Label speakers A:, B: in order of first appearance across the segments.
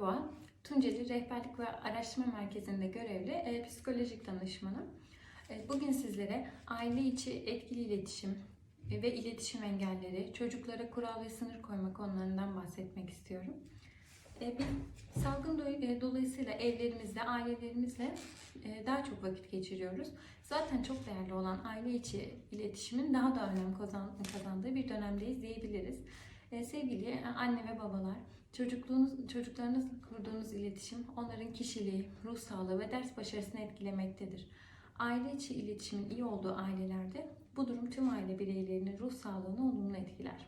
A: Yuva, Tunceli Rehberlik ve Araştırma Merkezi'nde görevli e, psikolojik danışmanım. E, bugün sizlere aile içi etkili iletişim e, ve iletişim engelleri, çocuklara kural ve sınır koyma konularından bahsetmek istiyorum. E, bir salgın do- e, dolayısıyla evlerimizde, ailelerimizle e, daha çok vakit geçiriyoruz. Zaten çok değerli olan aile içi iletişimin daha da önem kazan- kazandığı bir dönemdeyiz diyebiliriz. E, sevgili anne ve babalar, çocukluğunuz, çocuklarınızla kurduğunuz iletişim onların kişiliği, ruh sağlığı ve ders başarısını etkilemektedir. Aile içi iletişimin iyi olduğu ailelerde bu durum tüm aile bireylerinin ruh sağlığını olumlu etkiler.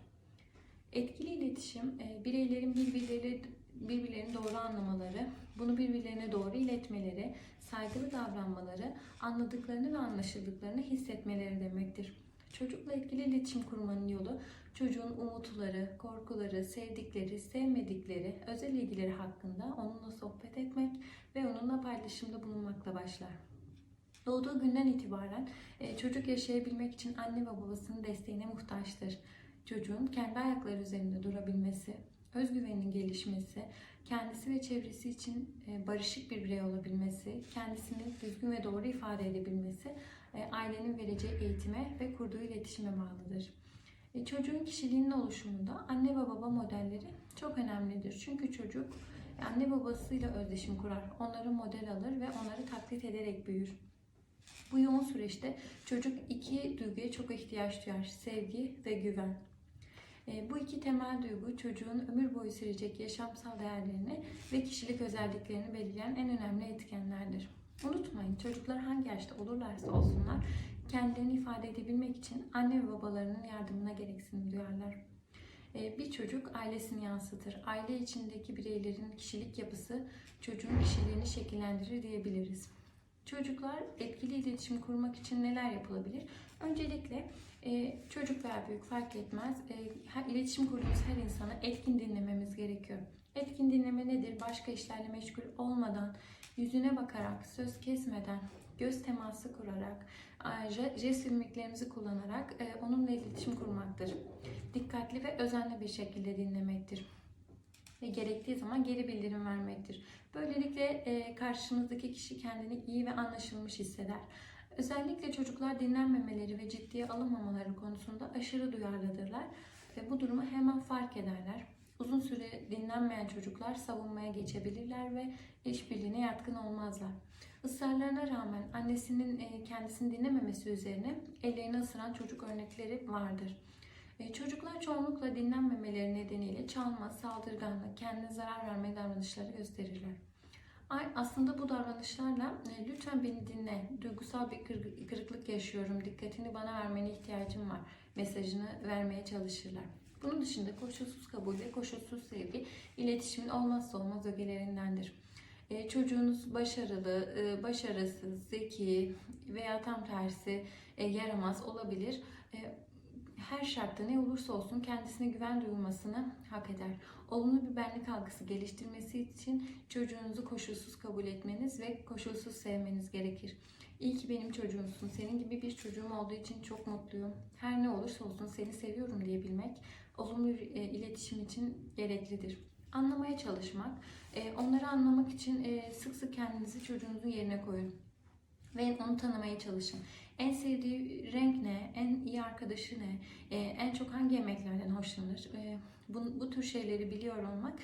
A: Etkili iletişim, e, bireylerin birbirleri birbirlerini doğru anlamaları, bunu birbirlerine doğru iletmeleri, saygılı davranmaları, anladıklarını ve anlaşıldıklarını hissetmeleri demektir. Çocukla etkili iletişim kurmanın yolu çocuğun umutları, korkuları, sevdikleri, sevmedikleri, özel ilgileri hakkında onunla sohbet etmek ve onunla paylaşımda bulunmakla başlar. Doğduğu günden itibaren e, çocuk yaşayabilmek için anne ve babasının desteğine muhtaçtır. Çocuğun kendi ayakları üzerinde durabilmesi, özgüveninin gelişmesi, kendisi ve çevresi için e, barışık bir birey olabilmesi, kendisini düzgün ve doğru ifade edebilmesi ailenin vereceği eğitime ve kurduğu iletişime bağlıdır. E, Çocuğun kişiliğinin oluşumunda anne ve baba modelleri çok önemlidir. Çünkü çocuk e, anne babasıyla özdeşim kurar, onları model alır ve onları taklit ederek büyür. Bu yoğun süreçte çocuk iki duyguya çok ihtiyaç duyar. Sevgi ve güven. E, Bu iki temel duygu çocuğun ömür boyu sürecek yaşamsal değerlerini ve kişilik özelliklerini belirleyen en önemli etkenlerdir. Unutmayın çocuklar hangi yaşta olurlarsa olsunlar kendilerini ifade edebilmek için anne ve babalarının yardımına gereksinim duyarlar. E, Bir çocuk ailesini yansıtır. Aile içindeki bireylerin kişilik yapısı çocuğun kişiliğini şekillendirir diyebiliriz. Çocuklar etkili iletişim kurmak için neler yapılabilir? Öncelikle e, çocuk veya büyük fark etmez. E, iletişim kurduğumuz her insanı etkin dinlememiz gerekiyor. Etkin dinleme nedir? Başka işlerle meşgul olmadan, yüzüne bakarak, söz kesmeden, göz teması kurarak, jest mimiklerimizi kullanarak e, onunla iletişim kurmaktır. Dikkatli ve özenli bir şekilde dinlemektir. Ve gerektiği zaman geri bildirim vermektir. Böylelikle e, karşımızdaki kişi kendini iyi ve anlaşılmış hisseder. Özellikle çocuklar dinlenmemeleri ve ciddiye alınmamaları konusunda aşırı duyarlıdırlar ve bu durumu hemen fark ederler. Uzun süre dinlenmeyen çocuklar savunmaya geçebilirler ve işbirliğine yatkın olmazlar. Israrlarına rağmen annesinin e, kendisini dinlememesi üzerine ellerini ısıran çocuk örnekleri vardır. E, Çocuklar çoğunlukla dinlenmemeleri nedeniyle çalma, saldırganlık, kendine zarar verme davranışları gösterirler. Ay- Aslında bu davranışlarla e, lütfen beni dinle, duygusal bir kır- kırıklık yaşıyorum, dikkatini bana vermene ihtiyacım var mesajını vermeye çalışırlar. Bunun dışında koşulsuz kabul ve koşulsuz sevgi iletişimin olmazsa olmaz ögelerindendir. E, çocuğunuz başarılı, e, başarısız, zeki veya tam tersi e, yaramaz olabilir. Her şartta ne olursa olsun kendisine güven duyulmasını hak eder. Olumlu bir benlik algısı geliştirmesi için çocuğunuzu koşulsuz kabul etmeniz ve koşulsuz sevmeniz gerekir. İyi ki benim çocuğumsun. Senin gibi bir çocuğum olduğu için çok mutluyum. Her ne olursa olsun seni seviyorum diyebilmek olumlu e, iletişim için gereklidir. Anlamaya çalışmak, e, onları anlamak için e, sık sık kendinizi çocuğunuzun yerine koyun ve onu tanımaya çalışın. En sevdiği renk ne? En iyi arkadaşı ne? En çok hangi yemeklerden hoşlanır? Bu, bu tür şeyleri biliyor olmak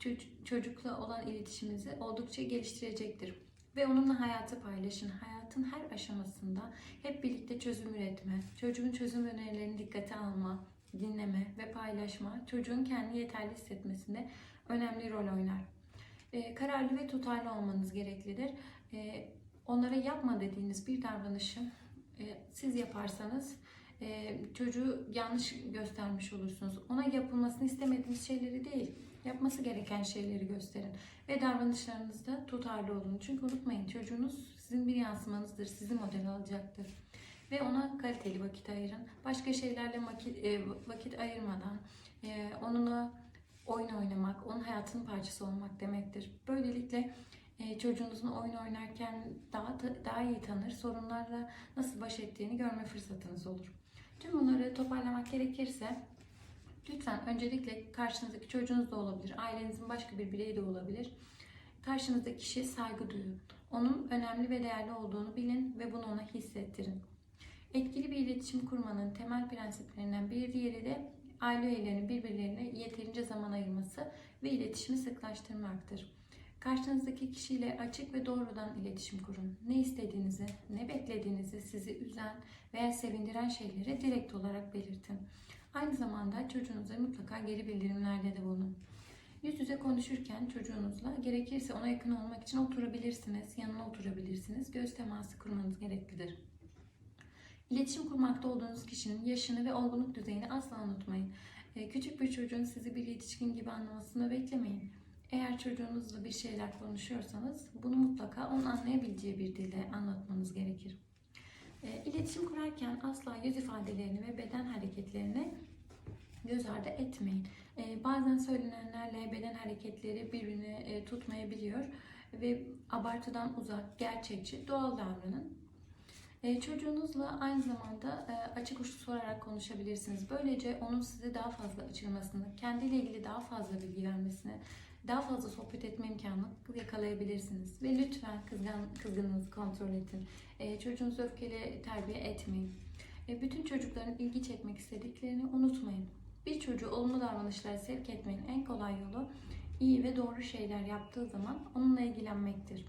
A: ço- çocukla olan iletişiminizi oldukça geliştirecektir. Ve onunla hayatı paylaşın. Hayatın her aşamasında hep birlikte çözüm üretme, çocuğun çözüm önerilerini dikkate alma, dinleme ve paylaşma çocuğun kendini yeterli hissetmesinde önemli rol oynar. Ee, kararlı ve tutarlı olmanız gereklidir. Ee, onlara yapma dediğiniz bir davranışı e, siz yaparsanız e, çocuğu yanlış göstermiş olursunuz. Ona yapılmasını istemediğiniz şeyleri değil, yapması gereken şeyleri gösterin. Ve davranışlarınızda tutarlı olun. Çünkü unutmayın çocuğunuz sizin bir yansımanızdır, sizi model alacaktır. Ve ona kaliteli vakit ayırın. Başka şeylerle vakit, e, vakit ayırmadan e, onunla oyun oynamak, onun hayatının parçası olmak demektir. Böylelikle e, çocuğunuzun oyun oynarken daha daha iyi tanır, sorunlarla nasıl baş ettiğini görme fırsatınız olur. Tüm bunları toparlamak gerekirse Lütfen öncelikle karşınızdaki çocuğunuz da olabilir, ailenizin başka bir bireyi de olabilir. Karşınızdaki kişiye saygı duyun. Onun önemli ve değerli olduğunu bilin ve bunu ona hissettirin. Etkili bir iletişim kurmanın temel prensiplerinden bir diğeri de aile üyelerinin birbirlerine yeterince zaman ayırması ve iletişimi sıklaştırmaktır. Karşınızdaki kişiyle açık ve doğrudan iletişim kurun. Ne istediğinizi, ne beklediğinizi, sizi üzen veya sevindiren şeyleri direkt olarak belirtin. Aynı zamanda çocuğunuza mutlaka geri bildirimlerde de bulunun. Yüz yüze konuşurken çocuğunuzla gerekirse ona yakın olmak için oturabilirsiniz, yanına oturabilirsiniz. Göz teması kurmanız gereklidir. İletişim kurmakta olduğunuz kişinin yaşını ve olgunluk düzeyini asla unutmayın. Ee, Küçük bir çocuğun sizi bir yetişkin gibi anlamasını beklemeyin. Eğer çocuğunuzla bir şeyler konuşuyorsanız bunu mutlaka onun anlayabileceği bir dille anlatmanız gerekir. Ee, İletişim kurarken asla yüz ifadelerini ve beden hareketlerini göz ardı etmeyin. Ee, Bazen söylenenlerle beden hareketleri birbirini e, tutmayabiliyor ve abartıdan uzak, gerçekçi, doğal davranın. Ee, Çocuğunuzla aynı zamanda e, açık uçlu sorarak konuşabilirsiniz. Böylece onun size daha fazla açılmasını, kendiyle ilgili daha fazla bilgi vermesini, daha fazla sohbet etme imkanı yakalayabilirsiniz. Ve lütfen kızgın, kızgınlığınızı kontrol edin. E, çocuğunuzu öfkeyle terbiye etmeyin. E, bütün çocukların ilgi çekmek istediklerini unutmayın. Bir çocuğu olumlu davranışlara sevk etmenin en kolay yolu iyi ve doğru şeyler yaptığı zaman onunla ilgilenmektir.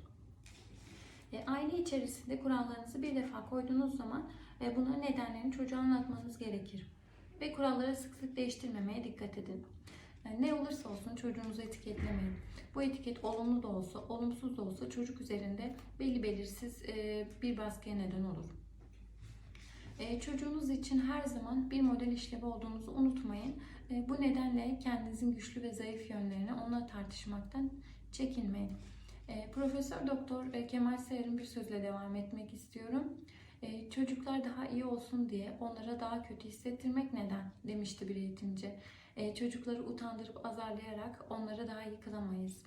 A: E, aile içerisinde kurallarınızı bir defa koyduğunuz zaman e, bunların nedenlerini çocuğa anlatmanız gerekir. Ve kuralları sık sık değiştirmemeye dikkat edin. Yani ne olursa olsun çocuğunuzu etiketlemeyin. Bu etiket olumlu da olsa, olumsuz da olsa çocuk üzerinde belli belirsiz e, bir baskıya neden olur. E, çocuğunuz için her zaman bir model işlevi olduğunuzu unutmayın. E, bu nedenle kendinizin güçlü ve zayıf yönlerini onunla tartışmaktan çekinmeyin. Profesör Doktor Kemal Sayar'ın bir sözle devam etmek istiyorum. Çocuklar daha iyi olsun diye onlara daha kötü hissettirmek neden demişti bir eğitimci. E, çocukları utandırıp azarlayarak onlara daha iyi kılamayız.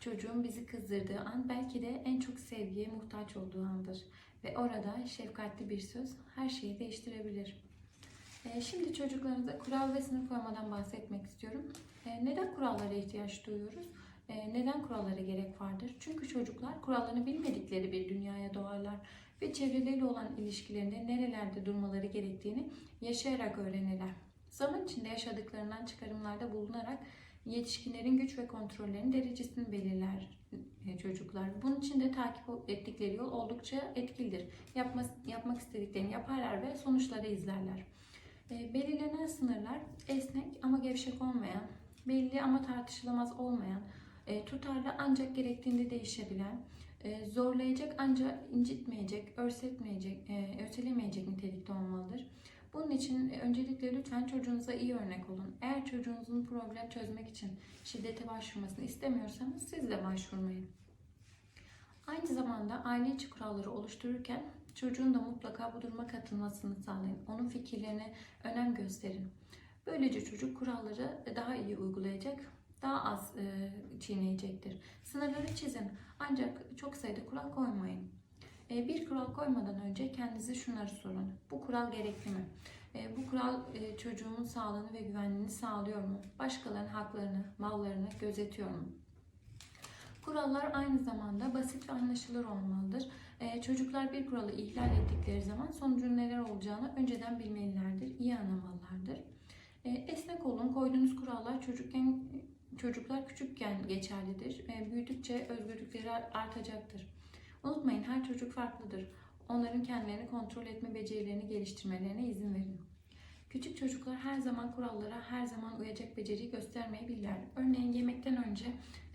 A: Çocuğun bizi kızdırdığı an belki de en çok sevgiye muhtaç olduğu andır. Ve orada şefkatli bir söz her şeyi değiştirebilir. E, şimdi çocuklarınıza kural ve sınır koymadan bahsetmek istiyorum. E, neden kurallara ihtiyaç duyuyoruz? Neden kurallara gerek vardır? Çünkü çocuklar kurallarını bilmedikleri bir dünyaya doğarlar ve çevreleriyle olan ilişkilerinde nerelerde durmaları gerektiğini yaşayarak öğrenirler. Zaman içinde yaşadıklarından çıkarımlarda bulunarak yetişkinlerin güç ve kontrollerinin derecesini belirler e, çocuklar. Bunun için de takip ettikleri yol oldukça etkilidir. Yapma, yapmak istediklerini yaparlar ve sonuçları izlerler. E, belirlenen sınırlar esnek ama gevşek olmayan, belli ama tartışılamaz olmayan, e, tutarlı ancak gerektiğinde değişebilen, e, zorlayacak ancak incitmeyecek, örsetmeyecek, e, örselemeyecek nitelikte olmalıdır. Bunun için e, öncelikle lütfen çocuğunuza iyi örnek olun. Eğer çocuğunuzun problem çözmek için şiddete başvurmasını istemiyorsanız siz de başvurmayın. Aynı zamanda aile içi kuralları oluştururken çocuğun da mutlaka bu duruma katılmasını sağlayın. Onun fikirlerine önem gösterin. Böylece çocuk kuralları daha iyi uygulayacak, daha az e, çiğneyecektir. Sınırları çizin ancak çok sayıda kural koymayın. E, bir kural koymadan önce kendinize şunları sorun. Bu kural gerekli mi? E, bu kural e, çocuğumun sağlığını ve güvenliğini sağlıyor mu? Başkalarının haklarını, mallarını gözetiyor mu? Kurallar aynı zamanda basit ve anlaşılır olmalıdır. Çocuklar bir kuralı ihlal ettikleri zaman sonucun neler olacağını önceden bilmelilerdir, iyi anlamalılardır. Esnek olun, koyduğunuz kurallar çocukken çocuklar küçükken geçerlidir. Büyüdükçe özgürlükleri artacaktır. Unutmayın her çocuk farklıdır. Onların kendilerini kontrol etme becerilerini geliştirmelerine izin verin. Küçük çocuklar her zaman kurallara her zaman uyacak beceriyi göstermeyebilirler. Örneğin yemekten önce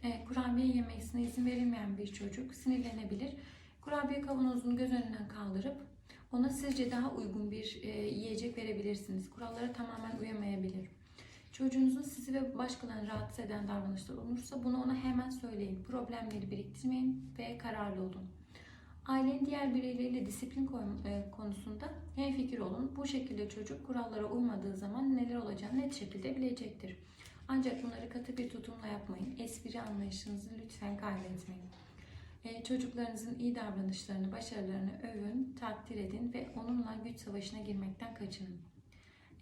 A: e, kurabiye yemesine izin verilmeyen bir çocuk sinirlenebilir. Kurabiye kavanozunu göz önünden kaldırıp ona sizce daha uygun bir e, yiyecek verebilirsiniz. Kurallara tamamen uyamayabilir. Çocuğunuzun sizi ve başkalarını rahatsız eden davranışlar olursa bunu ona hemen söyleyin. Problemleri biriktirmeyin ve kararlı olun. Ailenin diğer bireyleriyle disiplin e, konusunda hemfikir olun. Bu şekilde çocuk kurallara uymadığı zaman neler olacağını net şekilde bilecektir. Ancak bunları katı bir tutumla yapmayın. Espri anlayışınızı lütfen kaybetmeyin. E, çocuklarınızın iyi davranışlarını, başarılarını övün, takdir edin ve onunla güç savaşına girmekten kaçının.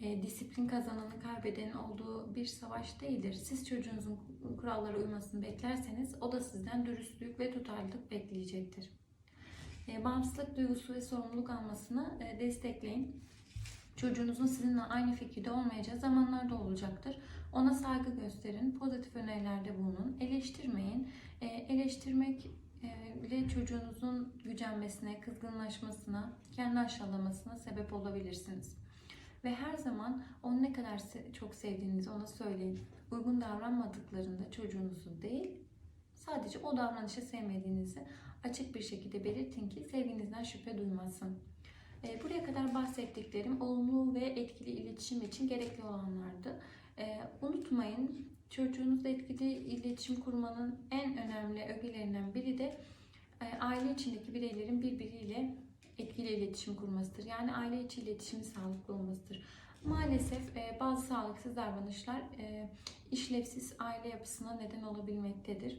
A: E, disiplin kazananın kaybedenin olduğu bir savaş değildir. Siz çocuğunuzun kurallara uymasını beklerseniz o da sizden dürüstlük ve tutarlılık bekleyecektir. E, bağımsızlık duygusu ve sorumluluk almasını e, destekleyin. Çocuğunuzun sizinle aynı fikirde olmayacağı zamanlarda olacaktır. Ona saygı gösterin, pozitif önerilerde bulunun, eleştirmeyin. E, eleştirmek ile çocuğunuzun gücenmesine, kızgınlaşmasına, kendi aşağılamasına sebep olabilirsiniz. Ve her zaman onu ne kadar çok sevdiğinizi ona söyleyin. Uygun davranmadıklarında çocuğunuzu değil, sadece o davranışı sevmediğinizi açık bir şekilde belirtin ki sevginizden şüphe duymasın. E, Buraya kadar bahsettiklerim olumlu ve etkili iletişim için gerekli olanlardı. E, Unutmayın çocuğunuzla etkili iletişim kurmanın en önemli ögelerinden biri de e, aile içindeki bireylerin birbiriyle etkili iletişim kurmasıdır. Yani aile içi iletişimin sağlıklı olmasıdır. Maalesef e, bazı sağlıksız davranışlar e, işlevsiz aile yapısına neden olabilmektedir.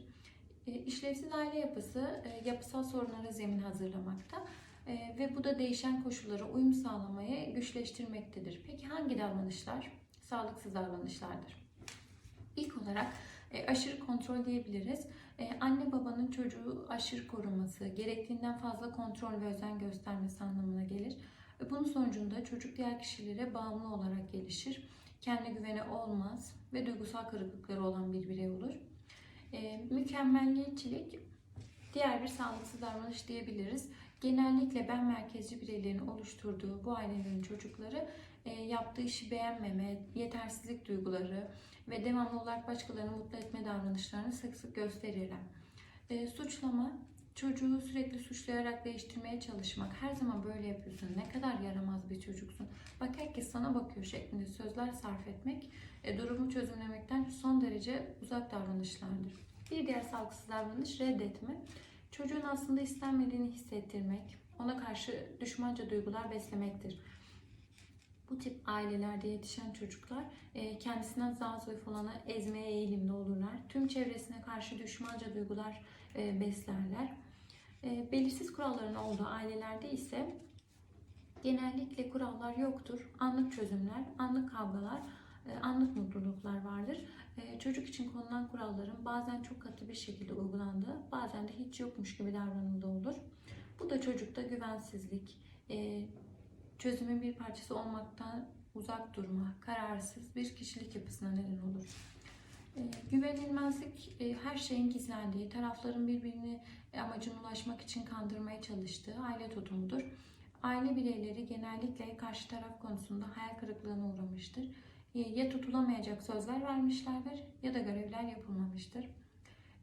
A: E, işlevsiz aile yapısı e, yapısal sorunlara zemin hazırlamakta e, ve bu da değişen koşullara uyum sağlamayı güçleştirmektedir. Peki hangi davranışlar sağlıksız davranışlardır? İlk olarak e, aşırı kontrol diyebiliriz. E, anne babanın çocuğu aşırı koruması, gerektiğinden fazla kontrol ve özen göstermesi anlamına gelir. E, bunun sonucunda çocuk diğer kişilere bağımlı olarak gelişir. Kendi güveni olmaz ve duygusal kırıklıkları olan bir birey olur. E, mükemmelliyetçilik diğer bir sağlıksız davranış diyebiliriz. Genellikle ben merkezci bireylerin oluşturduğu bu ailelerin çocukları yaptığı işi beğenmeme, yetersizlik duyguları ve devamlı olarak başkalarını mutlu etme davranışlarını sık sık gösterirler. E, suçlama, çocuğu sürekli suçlayarak değiştirmeye çalışmak. Her zaman böyle yapıyorsun. Ne kadar yaramaz bir çocuksun. Bak herkes sana bakıyor şeklinde sözler sarf etmek e, durumu çözümlemekten son derece uzak davranışlardır. Bir diğer sağlıksız davranış reddetme. Çocuğun aslında istenmediğini hissettirmek, ona karşı düşmanca duygular beslemektir. Bu tip ailelerde yetişen çocuklar e, kendisinden daha zayıf olanı ezmeye eğilimli olurlar. Tüm çevresine karşı düşmanca duygular e, beslerler. E, Belirsiz kuralların olduğu ailelerde ise genellikle kurallar yoktur. Anlık çözümler, anlık kavgalar, anlık mutluluklar vardır. Çocuk için konulan kuralların bazen çok katı bir şekilde uygulandığı, bazen de hiç yokmuş gibi davranıldığı olur. Bu da çocukta güvensizlik, çözümün bir parçası olmaktan uzak durma, kararsız bir kişilik yapısına neden olur. E, güvenilmezlik e, her şeyin gizlendiği, tarafların birbirini e, amacına ulaşmak için kandırmaya çalıştığı aile tutumudur. Aile bireyleri genellikle karşı taraf konusunda hayal kırıklığına uğramıştır. E, Ya tutulamayacak sözler vermişlerdir ya da görevler yapılmamıştır.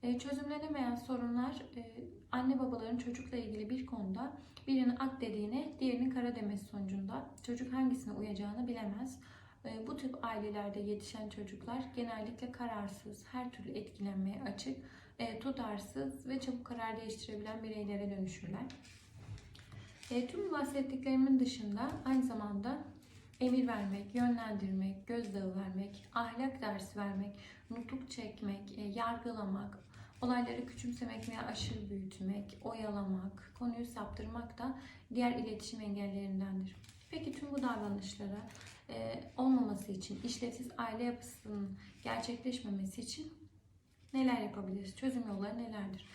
A: E, Çözümlenemeyen sorunlar e, anne babaların çocukla ilgili bir konuda birinin ak dediğine diğerinin kara demesi sonucunda çocuk hangisine uyacağını bilemez. E, Bu tip ailelerde yetişen çocuklar genellikle kararsız, her türlü etkilenmeye açık, tutarsız ve çabuk karar değiştirebilen bireylere dönüşürler. Tüm bahsettiklerimin dışında aynı zamanda emir vermek, yönlendirmek, gözdağı vermek, ahlak dersi vermek, nutuk çekmek, yargılamak, olayları küçümsemek veya aşırı büyütmek, oyalamak, konuyu saptırmak da diğer iletişim engellerindendir. Peki tüm bu davranışlara e, olmaması için, işlevsiz aile yapısının gerçekleşmemesi için neler yapabiliriz? Çözüm yolları nelerdir?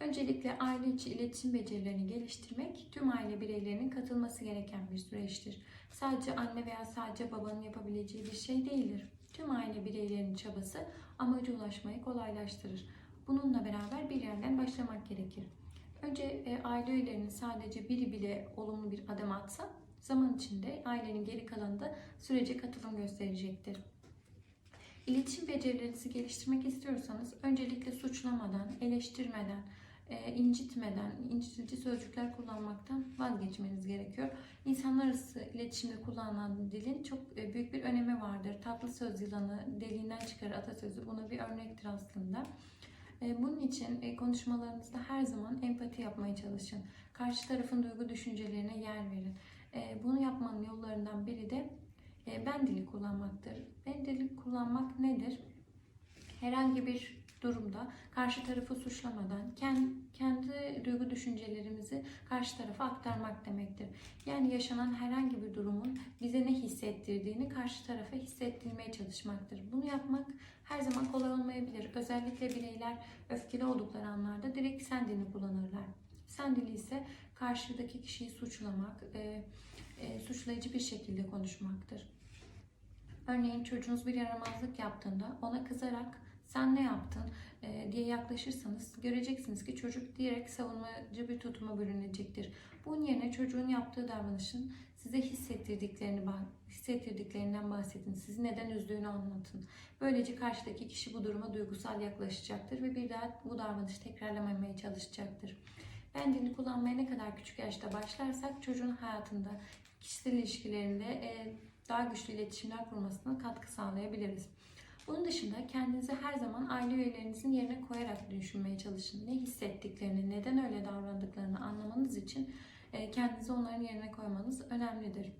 A: Öncelikle aile içi iletişim becerilerini geliştirmek tüm aile bireylerinin katılması gereken bir süreçtir. Sadece anne veya sadece babanın yapabileceği bir şey değildir. Tüm aile bireylerinin çabası amaca ulaşmayı kolaylaştırır. Bununla beraber bir yerden başlamak gerekir. Önce e, aile üyelerinin sadece biri bile olumlu bir adım atsa zaman içinde ailenin geri kalanı da sürece katılım gösterecektir. İletişim becerilerinizi geliştirmek istiyorsanız öncelikle suçlamadan, eleştirmeden, e, incitmeden, incitici sözcükler kullanmaktan vazgeçmeniz gerekiyor. İnsanlar arası iletişimde kullanılan dilin çok e, büyük bir önemi vardır. Tatlı söz yılanı deliğinden çıkar atasözü buna bir örnektir aslında. E, Bunun için e, konuşmalarınızda her zaman empati yapmaya çalışın. Karşı tarafın duygu düşüncelerine yer verin. E, Bunu yapmanın yollarından biri de ben dili kullanmaktır. Ben dili kullanmak nedir? Herhangi bir durumda karşı tarafı suçlamadan kendi, kendi duygu düşüncelerimizi karşı tarafa aktarmak demektir. Yani yaşanan herhangi bir durumun bize ne hissettirdiğini karşı tarafa hissettirmeye çalışmaktır. Bunu yapmak her zaman kolay olmayabilir. Özellikle bireyler öfkeli oldukları anlarda direkt sen dilini kullanırlar. Sen dili ise karşıdaki kişiyi suçlamak, e, e, suçlayıcı bir şekilde konuşmaktır. Örneğin çocuğunuz bir yaramazlık yaptığında ona kızarak sen ne yaptın e, diye yaklaşırsanız göreceksiniz ki çocuk direkt savunmacı bir tutuma bürünecektir. Bunun yerine çocuğun yaptığı davranışın size hissettirdiklerini hissettirdiklerinden bahsedin. Sizi neden üzdüğünü anlatın. Böylece karşıdaki kişi bu duruma duygusal yaklaşacaktır ve bir daha bu davranışı tekrarlamamaya çalışacaktır. Ben dini kullanmaya ne kadar küçük yaşta başlarsak çocuğun hayatında, kişisel ilişkilerinde e, daha güçlü iletişimler kurmasına katkı sağlayabiliriz. Bunun dışında kendinizi her zaman aile üyelerinizin yerine koyarak düşünmeye çalışın. Ne hissettiklerini, neden öyle davrandıklarını anlamanız için e, kendinizi onların yerine koymanız önemlidir.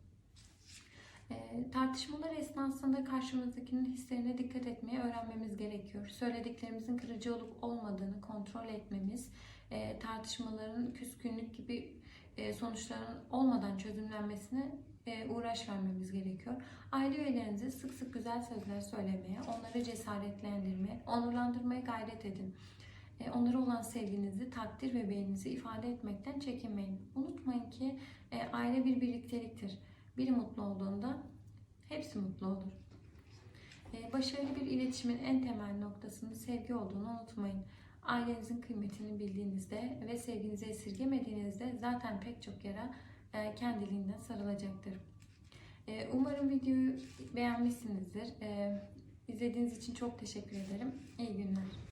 A: E, tartışmalar esnasında karşımızdakinin hislerine dikkat etmeye öğrenmemiz gerekiyor. Söylediklerimizin kırıcı olup olmadığını kontrol etmemiz, e, tartışmaların küskünlük gibi e, sonuçların olmadan çözümlenmesine e, uğraş vermemiz gerekiyor. Aile üyelerinize sık sık güzel sözler söylemeye, onları cesaretlendirmeye, onurlandırmaya gayret edin. E, onlara olan sevginizi, takdir ve beğeninizi ifade etmekten çekinmeyin. Unutmayın ki e, aile bir birlikteliktir. Biri mutlu olduğunda hepsi mutlu olur. Başarılı bir iletişimin en temel noktasının sevgi olduğunu unutmayın. Ailenizin kıymetini bildiğinizde ve sevginizi esirgemediğinizde zaten pek çok yara kendiliğinden sarılacaktır. E, Umarım videoyu beğenmişsinizdir. E, İzlediğiniz için çok teşekkür ederim. İyi günler.